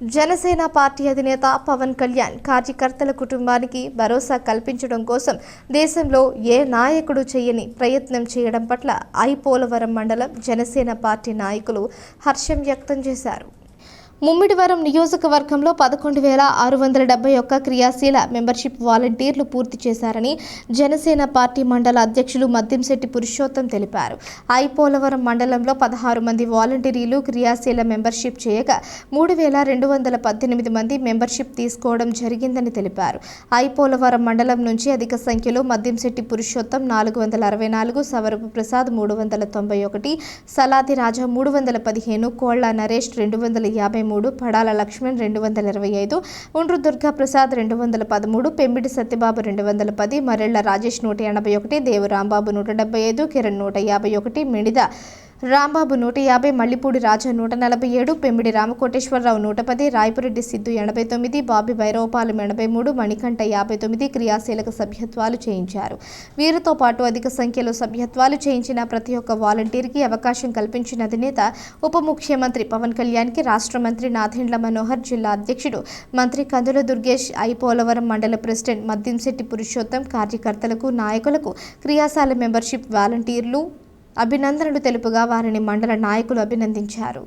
Janasena party అధినేత పవన్ కళ్యాణ్ కార్యకర్తల కుటుంబానికి భరోసా కల్పించడం కోసం దేశంలో ఏ నాయకుడు చేయని ప్రయత్నం చేయడం పట్ల ఐపోలవరం మండలం జనసేన పార్టీ నాయకులు హర్షం వ్యక్తం చేశారు. ముమ్మిడివరం నియోజకవర్గంలో పదకొండు వేల ఆరు వందల డెబ్బై ఒక్క క్రియాశీల మెంబర్షిప్ వాలంటీర్లు పూర్తి చేశారని జనసేన పార్టీ మండల అధ్యక్షులు మద్దింశెట్టి పురుషోత్తం తెలిపారు. ఐపోలవరం మండలంలో పదహారు మంది వాలంటీర్లు క్రియాశీల మెంబర్షిప్ చేయగా మూడు వేల రెండు వందల పద్దెనిమిది మంది మెంబర్షిప్ తీసుకోవడం జరిగిందని తెలిపారు. ఐపోలవరం మండలం నుంచి అధిక సంఖ్యలో మద్దింశెట్టి పురుషోత్తం నాలుగు వందల అరవై నాలుగు సవరపు ప్రసాద్ మూడు వందల తొంభై ఒకటి సలాది రాజా మూడు వందల పదిహేను కోళ్ళ నరేష్ రెండు వందల యాభై మూడు పడాల లక్ష్మణ్ రెండు వందల ఇరవై ఐదు ఉండ్రు దుర్గా ప్రసాద్ రెండు వందల పదమూడు పెంబిడి సత్యబాబు రెండు వందల పది మరెళ్ళ రాజేష్ నూట ఎనభై ఒకటి దేవరాంబాబు నూట డెబ్బై ఐదు కిరణ్ నూట యాభై ఒకటి మిడిద రాంబాబు నూట యాభై మల్లిపూడి రాజా నూట నలభై ఏడు పెమ్మిడి రామకోటేశ్వరరావు నూట పది రాయపురెడ్డి సిద్ధు ఎనభై తొమ్మిది బాబి భైరవపాలెం ఎనభై మూడు మణికంఠ యాభై తొమ్మిది క్రియాశీలక సభ్యత్వాలు చేయించారు. వీరితో పాటు అధిక సంఖ్యలో సభ్యత్వాలు చేయించిన ప్రతి ఒక్క వాలంటీర్కి అవకాశం కల్పించిన అధినేత ఉప ముఖ్యమంత్రి పవన్ కళ్యాణ్కి రాష్ట్ర మంత్రి నాథెండ్ల మనోహర్ జిల్లా అధ్యక్షుడు మంత్రి కందుల దుర్గేష్ ఐ పోలవరం మండల ప్రెసిడెంట్ మద్దింశెట్టి పురుషోత్తం కార్యకర్తలకు నాయకులకు క్రియాశాల మెంబర్షిప్ వాలంటీర్లు అభినందనలు తెలుపుగా వారిని మండల నాయకులు అభినందించారు.